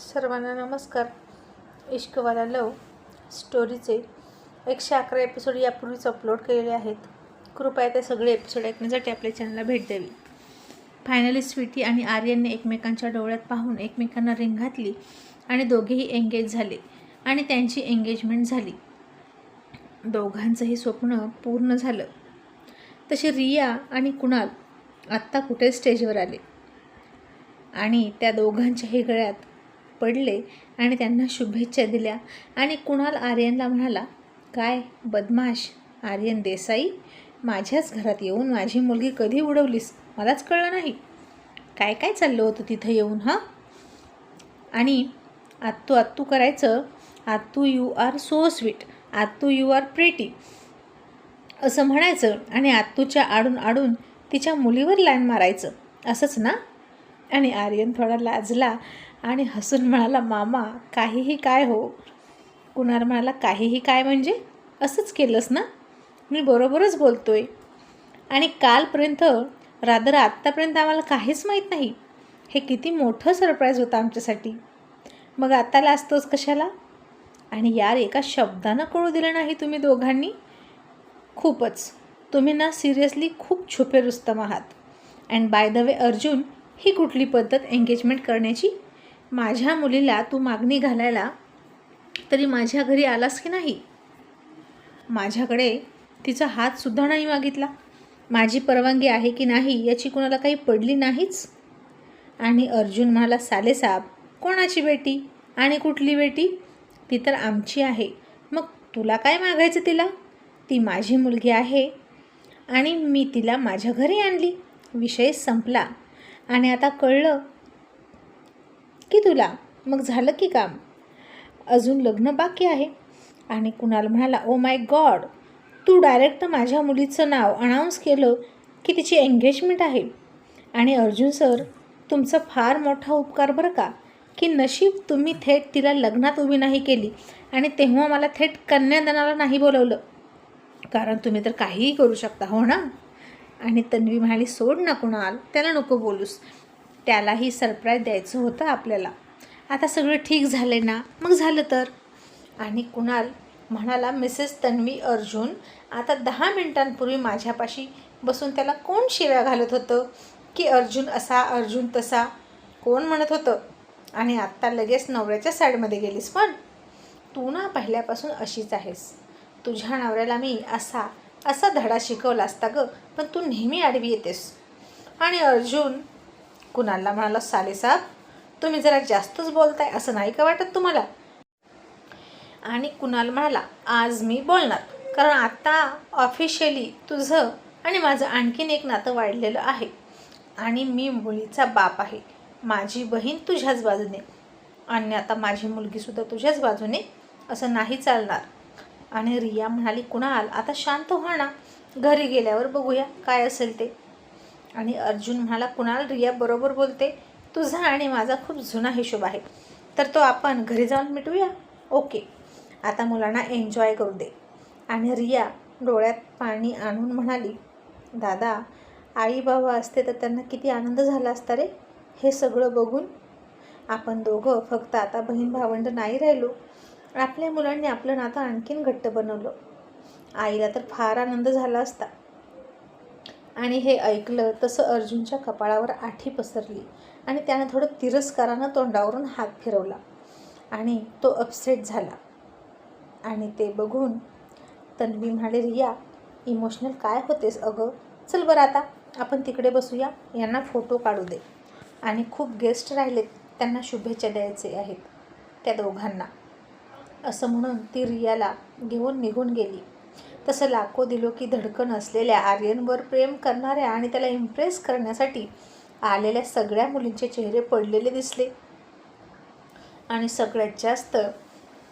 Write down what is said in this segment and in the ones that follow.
सर्वांना नमस्कार. इश्कवाला लव स्टोरीचे एकशे अकरा एपिसोड यापूर्वीच अपलोड केलेले आहेत. कृपया ते सगळे एपिसोड ऐकण्यासाठी आपल्या चॅनलला भेट द्यावी. फायनली स्वीटी आणि आर्यनने एकमेकांच्या डोळ्यात पाहून एकमेकांना रिंग घातली आणि दोघेही एंगेज झाले आणि त्यांची एंगेजमेंट झाली. दोघांचंही स्वप्न पूर्ण झालं. तसे रिया आणि कुणाल आत्ता कुठे स्टेजवर आले? आणि त्या दोघांच्याही गळ्यात पडले आणि त्यांना शुभेच्छा दिल्या. आणि कुणाल आर्यनला म्हणाला काय बदमाश आर्यन देसाई माझ्याच घरात येऊन माझी मुलगी कधी उडवलीस? मलाच कळलं नाही. काय काय चाललं होतं तिथं येऊन हां? आणि आत्तू आत्तू करायचं? आत्तू यू आर सो स्वीट. आत्तू यू आर प्रेटी. असं म्हणायचं आणि आत्तूच्या आडून आडून तिच्या मुलीवर लाईन मारायचं. असंच ना? आणि आर्यन थोडा लाजला आणि हसून म्हणाला मामा काहीही काय हो? कुणाल म्हणाला काहीही काय म्हणजे? असंच केलंस ना? मी बरोबरच बोलतो आहे आणि कालपर्यंत रादर आत्तापर्यंत आम्हाला काहीच माहीत नाही. हे किती मोठं सरप्राईज होतं आमच्यासाठी. मग आता लाजतोच कशाला? आणि यार एका शब्दानं कळू दिलं नाही तुम्ही दोघांनी. खूपच. तुम्ही ना सिरियसली खूप छुपे रुस्तम आहात. And by the way Arjun ही कुठली पद्धत एंगेजमेंट करण्याची माझ्या मुलीला तू मागणी घालायला तरी माझ्या घरी आलास की नाही? माझ्याकडे तिचा हातसुद्धा नाही मागितला. माझी परवानगी आहे की नाही याची कोणाला काही पडली नाहीच? आणि अर्जुन म्हणाला सालेसाब कोणाची बेटी आणि कुठली बेटी? ती तर आमची आहे. मग तुला काय मागायचं तिला? ती माझी मुलगी आहे आणि मी तिला माझ्या घरी आणली. विषय संपला. आणि आता कळलं की तुला? मग झालं की काम. अजून लग्न बाकी आहे. आणि कुणाल म्हणाला oh my God Tu direct माझ्या मुलीचं नाव अनाऊन्स केलं की तिची एंगेजमेंट आहे. आणि अर्जुन सर तुमचा फार मोठा उपकार बरं का? की नशीब तुम्ही थेट तिला लग्नात उभी नाही केली आणि तेव्हा मला थेट कन्यादानाला नाही बोलवलं. कारण तुम्ही तर काहीही करू शकता हो ना? आणि तन्वी म्हणाली सोड ना कुणाल त्याला नको बोलूस. त्यालाही सरप्राईज द्यायचं होतं आपल्याला. आता सगळं ठीक झाले ना? मग झालं तर? आणि कुणाल म्हणाला मिसेस तन्वी अर्जुन आता दहा मिनिटांपूर्वी माझ्यापाशी बसून त्याला कोण शिव्या घालत होतं? की अर्जुन असा अर्जुन तसा? कोण म्हणत होतं? आणि आत्ता लगेच नवऱ्याच्या साईडमध्ये गेलीस पण? तू ना पहिल्यापासून अशीच आहेस. तुझ्या नवऱ्याला मी असा असा धडा शिकवला असता गं पण तू नेहमी आडवी येतेस. आणि अर्जुन कुणाला म्हणाला सालेसाब तुम्ही जरा जास्तच बोलताय असं नाही का वाटत तुम्हाला? आणि कुणाल म्हणाला आज मी बोलणार कारण आत्ता ऑफिशियली तुझं आणि माझं आणखीन एक नातं वाढलेलं आहे आणि मी मुलीचा बाप आहे. माझी बहीण तुझ्याच बाजूने आणि आता माझी मुलगीसुद्धा तुझ्याच बाजूने असं नाही चालणार. आणि रिया म्हणाली कुणाल आता शांत व्हा ना. घरी गेल्यावर बघूया काय असेल ते. आणि अर्जुन म्हणाला कुणाल रिया बरोबर बोलते? तुझा आणि माझा खूप जुना हिशोब आहे. तर तो आपण घरी जाऊन मिटूया? ओके. आता मुलांना एन्जॉय करू दे. आणि रिया डोळ्यात पाणी आणून म्हणाली दादा आई बाबा असते तर त्यांना किती आनंद झाला असता रे? हे सगळं बघून आपण दोघं फक्त आता बहीण भावंड नाही राहिलो. आपल्या मुलांनी आपलं नातं आणखीन घट्ट बनवलं. आईला तर फार आनंद झाला असता. आणि हे ऐकलं तसं अर्जुनच्या कपाळावर आठी पसरली आणि त्यानं थोडं तिरस्कारानं तोंडावरून हात फिरवला आणि तो अपसेट झाला. आणि ते बघून तन्वी म्हणाले रिया इमोशनल काय होतेस अगं? चल बरं आता आपण तिकडे बसूया यांना फोटो काढू दे. आणि खूप गेस्ट राहिलेत त्यांना शुभेच्छा द्यायचे आहेत त्या दोघांना. असं म्हणून ती रियाला घेऊन निघून गेली. तसं लाखो दिलो की धडकन असलेल्या आर्यनवर प्रेम करणाऱ्या आणि त्याला इम्प्रेस करण्यासाठी आलेल्या सगळ्या मुलींचे चेहरे पडलेले दिसले. आणि सगळ्यात जास्त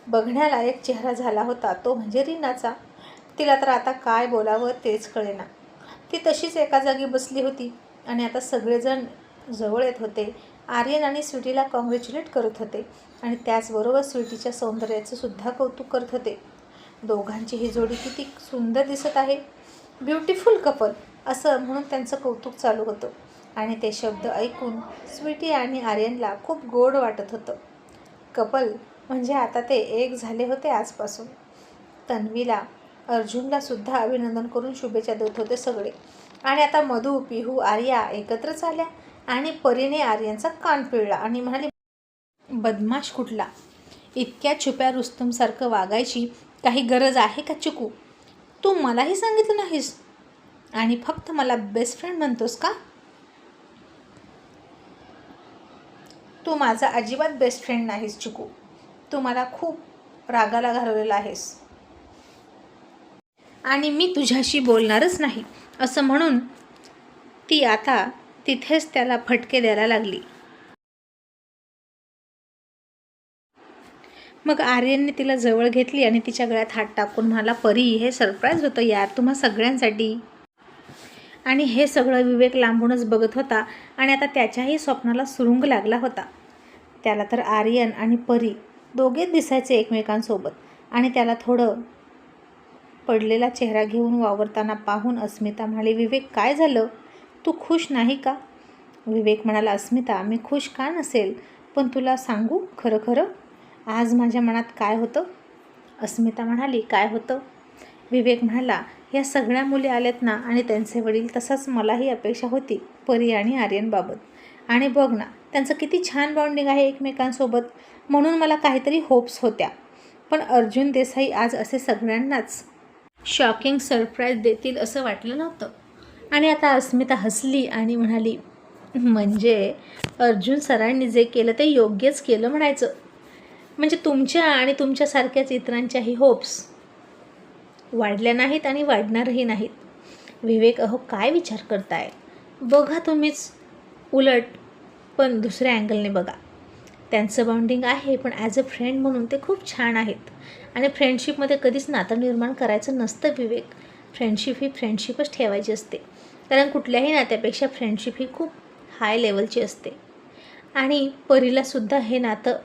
बघण्यालायक चेहरा झाला होता तो म्हणजे रीनाचा. तिला तर आता काय बोलावं तेच कळेना. ती तशीच एका जागी बसली होती आणि आता सगळेजण जवळ येत होते. आर्यन आणि स्वीटीला कॉंग्रॅच्युलेट करत होते आणि त्याचबरोबर स्वीटीच्या सौंदर्याचं सुद्धा कौतुक करत होते. दोघांची ही जोडी किती सुंदर दिसत आहे. ब्युटिफुल कपल असं म्हणून त्यांचं कौतुक चालू होतं. आणि ते शब्द ऐकून स्वीटी आणि आर्यनला खूप गोड वाटत होतं. कपल म्हणजे आता ते एक झाले होते आजपासून. तन्वीला अर्जुनला सुद्धा अभिनंदन करून शुभेच्छा देत होते सगळे. आणि आता मधू पिहू आर्या एकत्रच आल्या आणि परीने आर्यांचा कान पिळला आणि म्हणाली बदमाश कुठला? इतक्या छुप्या रुस्तुमसारखं वागायची काही गरज आहे का चिकू? तू मलाही सांगितलं नाहीस. आणि फक्त मला बेस्ट फ्रेंड म्हणतोस का? तू माझा अजिबात बेस्ट फ्रेंड नाहीस चिकू. तू मला खूप रागाला घालवलेला आहेस. आणि मी तुझ्याशी बोलणारच नाही. असं म्हणून ती आता तिथेच त्याला फटके द्यायला लागली. मग आर्यनने तिला जवळ घेतली आणि तिच्या गळ्यात हात टाकून म्हणाला परी हे सरप्राईज होतं यार तुम्हा सगळ्यांसाठी. आणि हे सगळं विवेक लांबूनच बघत होता आणि आता त्याच्याही स्वप्नाला सुरुंग लागला होता. त्याला तर आर्यन आणि परी दोघेच दिसायचे एकमेकांसोबत आणि त्याला थोडं पडलेला चेहरा घेऊन वावरताना पाहून अस्मिता म्हणाली विवेक काय झालं? तू खुश नाही का? विवेक म्हणाला अस्मिता मी खुश का नसेल? पण तुला सांगू खरं खरं? आज माझ्या मनात काय होतं? अस्मिता म्हणाली काय होतं? विवेक म्हणाला या सगळ्या मुली आल्यात ना आणि त्यांचे वडील तसंच मलाही अपेक्षा होती परी आणि आर्यनबाबत. आणि बघ ना त्यांचं किती छान बॉन्डिंग आहे एकमेकांसोबत. म्हणून मला काहीतरी होप्स होत्या. पण अर्जुन देसाई आज असे सगळ्यांनाच शॉकिंग सरप्राईज देतील असं वाटलं नव्हतं. आणि आता अस्मिता हसली आणि म्हणाली म्हणजे अर्जुन सरांनी जे केलं ते योग्यच केलं म्हणायचं. म्हणजे तुमच्या आणि तुमच्यासारख्याच इतरांच्याही होप्स वाढल्या नाहीत आणि वाढणारही नाहीत. विवेक अहो काय विचार करताय? बघा तुम्हीच. उलट पण दुसऱ्या अँगलने बघा. त्यांचं बाउंडिंग आहे पण ॲज अ फ्रेंड म्हणून ते खूप छान आहेत. आणि फ्रेंडशिपमध्ये कधीच नातं निर्माण करायचं नसतं विवेक. फ्रेंडशिप ही फ्रेंडशिपच ठेवायची असते. कारण कुठल्याही नात्यापेक्षा फ्रेंडशिप ही खूप हाय लेवलची असते. आणि परीलासुद्धा हे नातं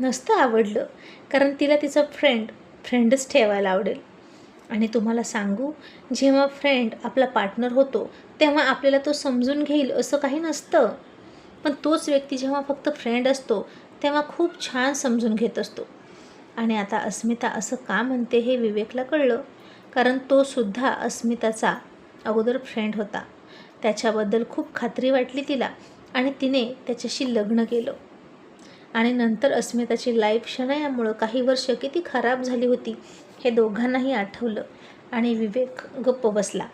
नसतं आवडलं. कारण तिला तिचा फ्रेंड फ्रेंडच ठेवायला आवडेल. आणि तुम्हाला सांगू जेव्हा फ्रेंड आपला पार्टनर होतो तेव्हा आपल्याला तो समजून घेईल असं काही नसतं. पण तोच व्यक्ती जेव्हा फक्त फ्रेंड असतो तेव्हा खूप छान समजून घेत असतो. आणि आता अस्मिता असं का म्हणते हे विवेकला कळलं. कारण तो सुद्धा अस्मिताचा अगोदर फ्रेंड होता. त्याच्याबद्दल खूप खात्री वाटली तिला आणि तिने त्याच्याशी लग्न केलं. आणि नंतर अस्मिताची लाईफ शनयामुळं काही वर्ष किती खराब झाली होती हे दोघांनाही आठवलं आणि विवेक गप्प बसला.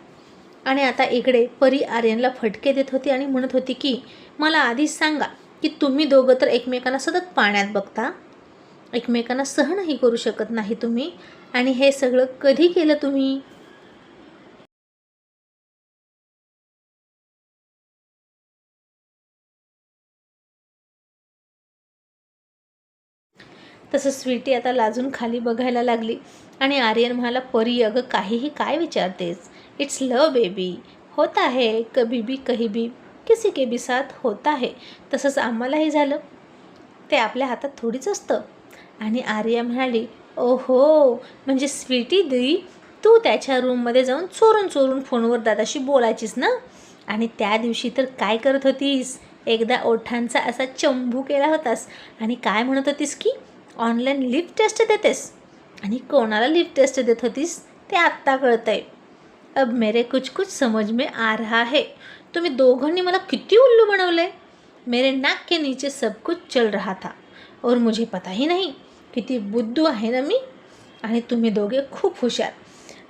आणि आता इकडे परी आर्यनला फटके देत होती आणि म्हणत होती की मला आधीच सांगा की तुम्ही दोघं तर एकमेकांना सतत पाण्यात बघता? एकमेकांना सहनही करू शकत नाही तुम्ही? आणि हे सगळं कधी केलं तुम्ही? तसं स्वीटी आता लाजून खाली बघायला लागली. आणि आर्यन म्हणाला परी अगं काहीही काय विचारतेस? इट्स लव बेबी होत आहे कभी भी कही भी. किसी के बी साथ होत आहे. तसंच आम्हालाही झालं. ते आपल्या हातात थोडीच असतं. आणि आर्या म्हणाली ओहो म्हणजे स्वीटी दी तू त्याच्या रूममध्ये जाऊन चोरून चोरून फोनवर दादाशी बोलायचीस ना? आणि त्या दिवशी तर काय करत होतीस? एकदा ओठांचा असा चंबू केला होतास. आणि काय म्हणत होतीस की ऑनलाईन लिप टेस्ट देतेस. आणि कोणाला लिप टेस्ट देत होतीस ते आत्ता कळतं आहे अब मेरे कुछ कुछ समझ में आ रहा है. तुम्ही दोघांनी मला किती उल्लू बनवलं आहे मेरे नाक के नीचे सब कुछ चल रहा था. और मुझे पता ही किती बुद्धू आहे ना मी. आणि तुम्ही दोघे खूप हुशार.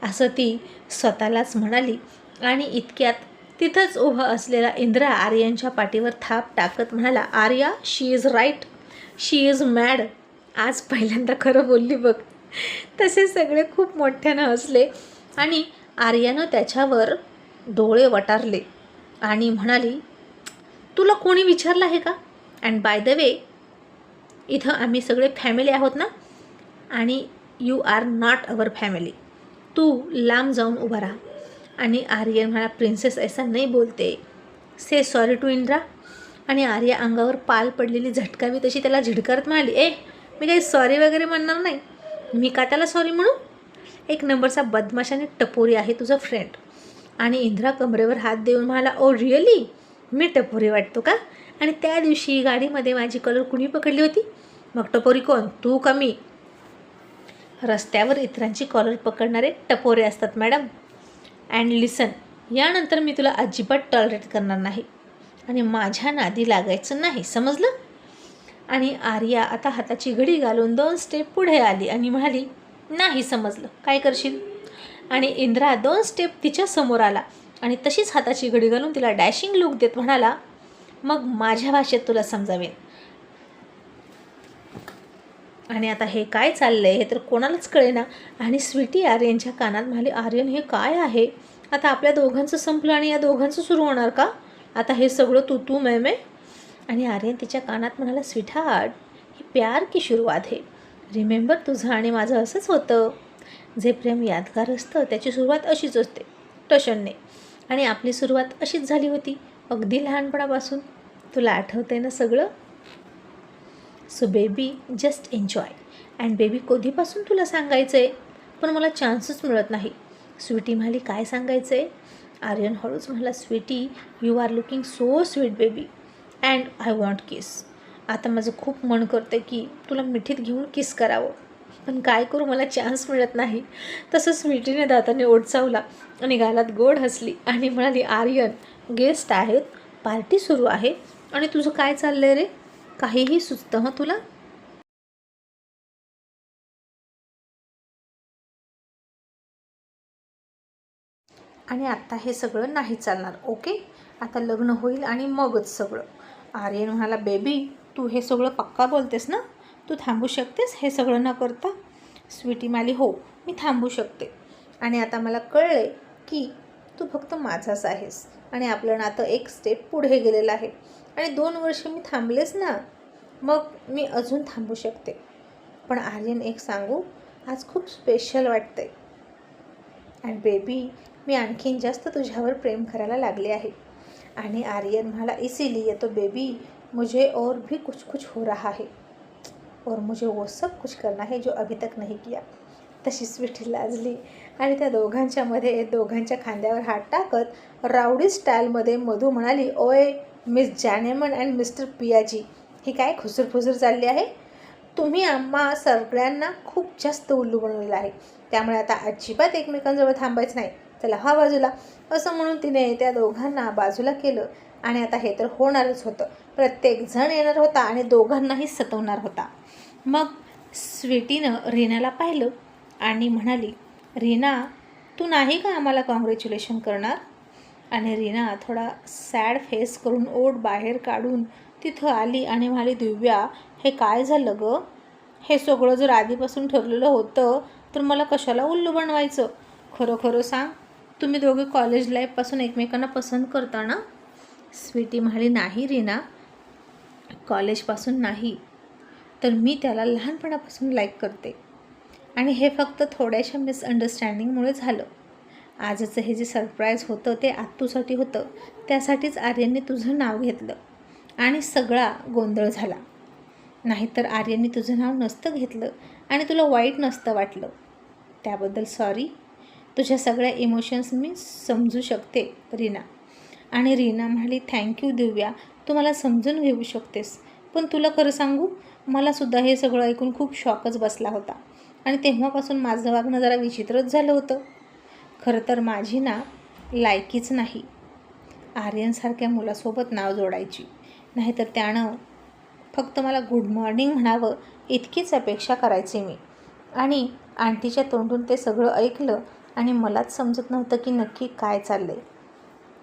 असं ती स्वतःलाच म्हणाली. आणि इतक्यात तिथंच उभा असलेला इंद्रा आर्यांच्या पाठीवर थाप टाकत म्हणाला Arya she is right she is mad आज पहिल्यांदा खरं बोलली बघ. तसे सगळे खूप मोठ्यानं हसले आणि आर्यानं त्याच्यावर डोळे वटारले आणि म्हणाली तुला कोणी विचारलं आहे का? अँड बाय द वे इथं आम्ही सगळे फॅमिली आहोत ना? आणि you are not our family तू लांब जाऊन उभा राहा. आणि आर्यन म्हणा प्रिन्सेस ऐसा नाही बोलते. से सॉरी टू इंद्रा आणि आर्या अंगावर पाल पडलेली झटकावी तशी त्याला झिडकारत म्हणाली ए मी काही सॉरी वगैरे म्हणणार नाही. मी का त्याला सॉरी म्हणू? एक नंबरचा बदमाश आणि टपोरी आहे तुझा फ्रेंड आणि इंद्रा कमरेवर हात देऊन म्हणाला oh, ओ रिअली मी टपोरी वाटतो का? आणि त्या दिवशी गाडीमध्ये माझी कलर कुणी पकडली होती? मग टपोरी कोण? तू का मी? रस्त्यावर इतरांची कॉलर पकडणारे टपोरे असतात मॅडम अँड लिसन यानंतर मी तुला अजिबात टॉलरेट करणार नाही. आणि माझ्या नादी लागायचं नाही समजलं? आणि आर्या आता हाताची घडी घालून दोन स्टेप पुढे आली आणि म्हणाली नाही समजलं. काय करशील? आणि इंद्रा दोन स्टेप तिच्या समोर आला आणि तशीच हाताची घडी घालून तिला डॅशिंग लुक देत म्हणाला मग माझ्या भाषेत तुला समजावेन. आणि आता हे काय चाललंय हे तर कोणालाच कळेना. आणि स्वीटी आर्यनच्या कानात म्हणाले आर्यन हे काय आहे? आता आपल्या दोघांचं संपलं आणि या दोघांचं सुरू होणार का? आता हे सगळं तू तू मे आणि आर्यन तिच्या कानात म्हणाला स्वीटहार्ट ही प्यार की सुरुवात आहे. रिमेंबर तुझं आणि माझं असंच होतं. जे प्रेम यादगार असतं त्याची सुरुवात अशीच असते. टशनने आणि आपली सुरुवात अशीच झाली होती अगदी लहानपणापासून. तुला आठवतं आहे ना सगळं? So baby just enjoy and baby कधीपासून तुला सांगायचं आहे पण मला चान्सच मिळत नाही. स्वीटी म्हणाली काय सांगायचं आहे आर्यन हळूच म्हणाला sweetie you are looking so sweet baby and I want kiss. आता माझं खूप मन करतं की तुला मिठीत घेऊन किस करावं. पण काय करू मला चान्स मिळत नाही. तसंच मिठीने दाताने ओढचावला आणि गालात गोड हसली आणि म्हणाली आर्यन गेस्ट आहेत पार्टी सुरू आहे आणि तुझं काय चाललंय रे? काहीही सुचतं हं तुला? आणि आत्ता हे सगळं नाही चालणार ओके? आता लग्न होईल आणि मगच सगळं. आर्यन म्हणाला बेबी तू हे सगळं पक्का बोलतेस ना? तू थांबू शकतेस? हे सगळं न करता? स्वीटी माली हो मी थांबू शकते. आणि आता मला कळले की तू फक्त माझाच आहेस आणि आपलं नातं एक स्टेप पुढे गेलेलं आहे. आणि दोन वर्ष मी थांबलेच ना मग मी अजून थांबू शकते. पण आर्यन एक सांगू आज खूप स्पेशल वाटतंय. अँड बेबी मी आणखीन जास्त तुझ्यावर प्रेम करायला लागले आहे. आणि आर्यन म्हणाला इसीलिए तो बेबी मुझे और भी कुछ कुछ हो रहा है और मुझे वो सब कुछ करना है जो अभी तक नहीं किया. तशी स्वीटी लाजली. आणि त्या दोघांच्यामध्ये दोघांच्या खांद्यावर हात टाकत रावडी स्टाईलमध्ये मधू म्हणाली ओय मिस जॅनेमन अँड मिस्टर पियाजी ही काय खुसूरफुसूर चालली आहे? तुम्ही आम्हा सगळ्यांना खूप जास्त उल्लू बनवलेलं आहे. त्यामुळे आता अजिबात एकमेकांजवळ थांबायचं नाही. चला हा बाजूला. असं म्हणून तिने त्या दोघांना बाजूला केलं आणि आता हे तर होणारच होतं. प्रत्येक जण येणार होता आणि दोघांनाही सतवणार होता. मग स्वीटीनं रीनाला पाहिलं आणि म्हणाली रीना तू नाही का आम्हाला कॉंग्रॅच्युलेशन करणार? आणि रीना थोडा सॅड फेस करून ओढ बाहेर काढून तिथं आली आणि म्हणाली दिव्या हे काय झालं गं? हे सगळं जर आधीपासून ठरलेलं होतं तर मला कशाला उल्लू बनवायचं? खरं खरं सांग तुम्ही दोघे कॉलेज लाईफपासून एकमेकांना पसंत करता ना? स्वीटी म्हणाली नाही रीना कॉलेजपासून नाही. तर मी त्याला लहानपणापासून लाईक करते. आणि हे फक्त थोड्याशा मिसअंडरस्टँडिंगमुळे झालं. आजचं हे जे सरप्राईज होतं ते आत्तूसाठी होतं. त्यासाठीच आर्यनने तुझं नाव घेतलं आणि सगळा गोंधळ झाला. नाहीतर आर्यनने तुझं नाव नसतं घेतलं आणि तुला वाईट नसतं वाटलं. त्याबद्दल सॉरी तुझ्या सगळ्या इमोशन्स मी समजू शकते रीना. आणि रीना म्हणाली थँक्यू दिव्या. तू मला समजून घेऊ शकतेस. पण तुला खरं सांगू मलासुद्धा हे सगळं ऐकून खूप शॉकच बसला होता. आणि तेव्हापासून माझं वागणं जरा विचित्रच झालं होतं. खरं तर माझी ना लायकीच नाही. आर्यनसारख्या मुलासोबत नाव जोडायची. नाहीतर त्यानं फक्त मला गुड मॉर्निंग म्हणावं इतकीच अपेक्षा करायची मी. आणि आंटीच्या तोंडून ते सगळं ऐकलं आणि मलाच समजत नव्हतं की नक्की काय चाललं आहे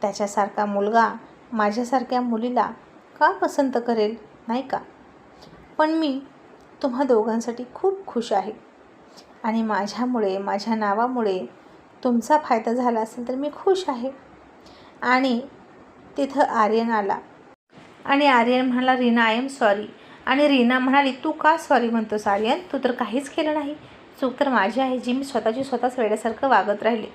त्याच्यासारखा मुलगा माझ्यासारख्या मुलीला का पसंत करेल नाही का? पण मी तुम्हा दोघांसाठी खूप खुश आहे. आणि माझ्यामुळे माझ्या नावामुळे तुमचा फायदा झाला असेल तर मी खुश आहे. आणि तिथं आर्यन आला. आणि आर्यन म्हणाला रीना आय एम सॉरी आणि रीना म्हणाली तू का सॉरी म्हणतोस आर्यन? तू तर काहीच केलं नाही. चूक तर माझी आहे जी मी स्वतःची स्वतःच वेड्यासारखं वागत राहिले.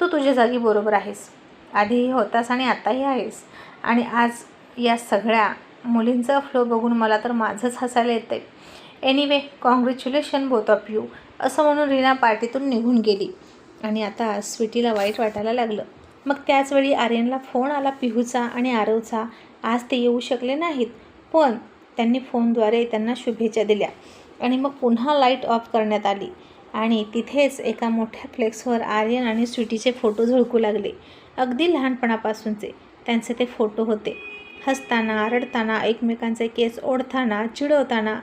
तू तुझ्या जागी बरोबर आहेस. आधीही होतास आणि आताही आहेस. आणि आज या सगळ्या मुलींचा फ्लो बघून मला तर माझंच हसायला येतं आहे anyway congratulation both of you असं म्हणून रीना पार्टीतून निघून गेली. आणि आता स्वीटीला वाईट वाटायला लागलं. मग त्याचवेळी आर्यनला फोन आला पिहूचा आणि आरवचा. आज ते येऊ शकले नाहीत पण त्यांनी फोनद्वारे त्यांना शुभेच्छा दिल्या. आणि मग पुन्हा लाइट ऑफ करण्यात आली. आणि तिथेच एका मोठ्या फ्लेक्सवर आर्यन आणि स्वीटीचे फोटो झळकू लागले. अगदी लहानपणापासूनचे त्यांचे ते फोटो होते. हसताना रडताना एकमेकांचे केस ओढताना चिडवताना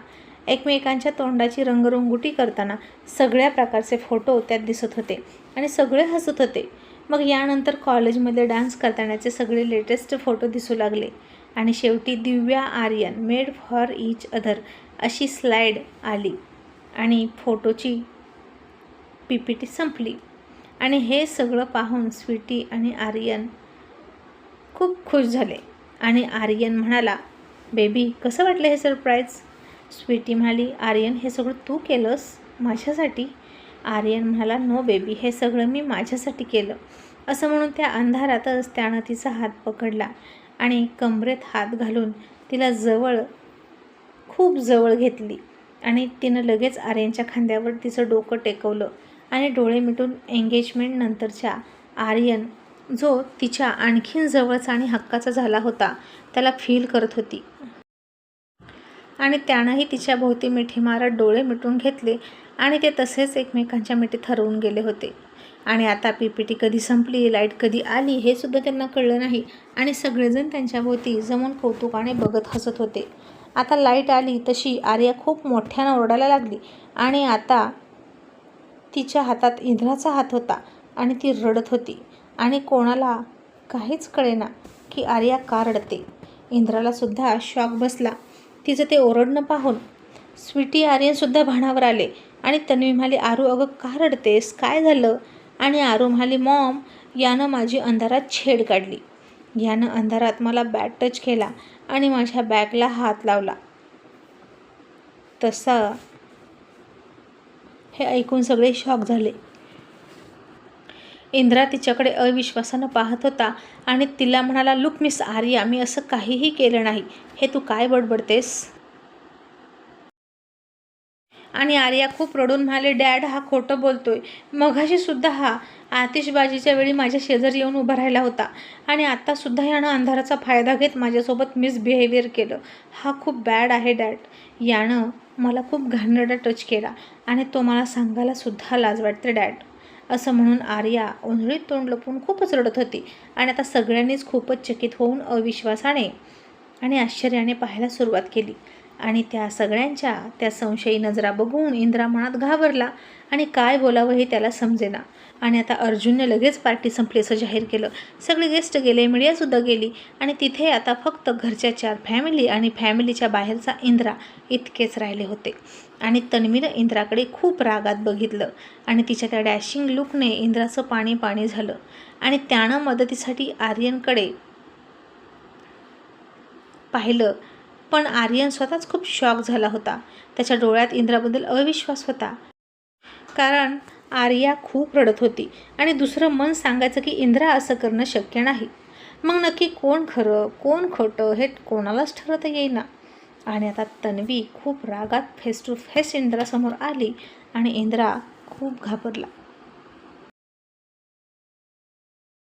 एकमेकांच्या तोंडाची रंगरंगोटी करताना सगळ्या प्रकारचे फोटो त्यात दिसत होते आणि सगळे हसत होते. मग यानंतर कॉलेजमध्ये डान्स करतानाचे सगळे लेटेस्ट फोटो दिसू लागले आणि शेवटी Divya Aryan made for each other अशी स्लाईड आली आणि फोटोची पी पी टी संपली. आणि हे सगळं पाहून स्वीटी आणि आर्यन खूप खुश झाले. आणि आर्यन म्हणाला बेबी कसं वाटलं हे सरप्राईज? स्वीटी म्हणाली आर्यन हे सगळं तू केलंस माझ्यासाठी? आर्यन म्हणाला नो बेबी हे सगळं मी माझ्यासाठी केलं. असं म्हणून त्या अंधारातच त्यानं तिचा हात पकडला आणि कमरेत हात घालून तिला जवळ खूप जवळ घेतली. आणि तिनं लगेच आर्यनच्या खांद्यावर तिचं डोकं टेकवलं. आणि डोळे मिटून एंगेजमेंट नंतरच्या आर्यन जो तिच्या आणखीन जवळचा आणि हक्काचा झाला होता त्याला फील करत होती. आणि त्यानंही तिच्या भोवती मिठी मारत डोळे मिटून घेतले आणि ते तसेच एकमेकांच्या मिठीत हरवून गेले होते. आणि आता पी पी टी कधी संपली लाइट कधी आली हे सुद्धा त्यांना कळलं नाही आणि सगळेजण त्यांच्याभोवती जमून कौतुकाने बघत हसत होते. आता लाइट आली तशी आर्या खूप मोठ्यानं ओरडायला लागली आणि आता तिच्या हातात इंद्राचा हात होता आणि ती रडत होती. आणि कोणाला काहीच कळेना की आर्या का रडते. इंद्रालासुद्धा शॉक बसला. तिचं ते ओरडणं पाहून स्वीटी आर्यनसुद्धा भाणावर आले आणि तन्वी म्हणाली आरू अगं का रडतेस? काय झालं? आणि आरू म्हणाली मॉम यानं माझी अंधारात छेड काढली. यानं अंधारात मला बॅट टच केला आणि माझ्या बॅगला हात लावला. तसा हे ऐकून सगळे शॉक झाले. इंद्रा तिच्याकडे अविश्वासानं पाहत होता आणि तिला म्हणाला लुक मिस आर्या मी असं काहीही केलं नाही. हे तू काय बडबडतेस? आणि आर्या खूप रडून म्हणाले डॅड हा खोटं बोलतोय. मघाशी सुद्धा हा आतिषबाजीच्या वेळी माझ्या शेजारी येऊन उभा राहिला होता आणि आत्तासुद्धा यानं अंधाराचा फायदा घेत माझ्यासोबत मिसबिहेवियर केलं. हा खूप बॅड आहे डॅड. यानं मला खूप घाणेरडा टच केला आणि तो मला सांगायला सुद्धा लाज वाटते डॅड असं म्हणून आर्या ओंधळीत तोंड लपून खूपच रडत होती आणि आता सगळ्यांनीच खूपच चकित होऊन अविश्वासाने आणि आश्चर्याने पाहायला सुरुवात केली. आणि त्या सगळ्यांच्या त्या संशयी नजरा बघून इंद्रा मनात घाबरला आणि काय बोलावं हे त्याला समजेना. आणि आता अर्जुनने लगेच पार्टी संपल्याचं जाहीर केलं. सगळे गेस्ट गेले मीडियासुद्धा गेली. आणि तिथे आता फक्त घरच्या चार फॅमिली आणि फॅमिलीच्या बाहेरचा इंद्रा इतकेच राहिले होते. आणि तन्वीनं इंद्राकडे खूप रागात बघितलं. आणि तिच्या त्या डॅशिंग लुकने इंद्राचं पाणी पाणी झालं. आणि त्यानं मदतीसाठी आर्यनकडे पाहिलं. पण आर्यन स्वतःच खूप शॉक झाला होता. त्याच्या डोळ्यात इंद्राबद्दल अविश्वास होता. कारण आर्या खूप रडत होती आणि दुसरं मन सांगायचं की इंद्रा असं करणं शक्य नाही. मग नक्की कोण खरं कोण खोटं हे कोणालाच ठरवता येईना. आणि आता तन्वी खूप रागात फेस टू फेस इंद्रासमोर आली आणि इंद्रा खूप घाबरला.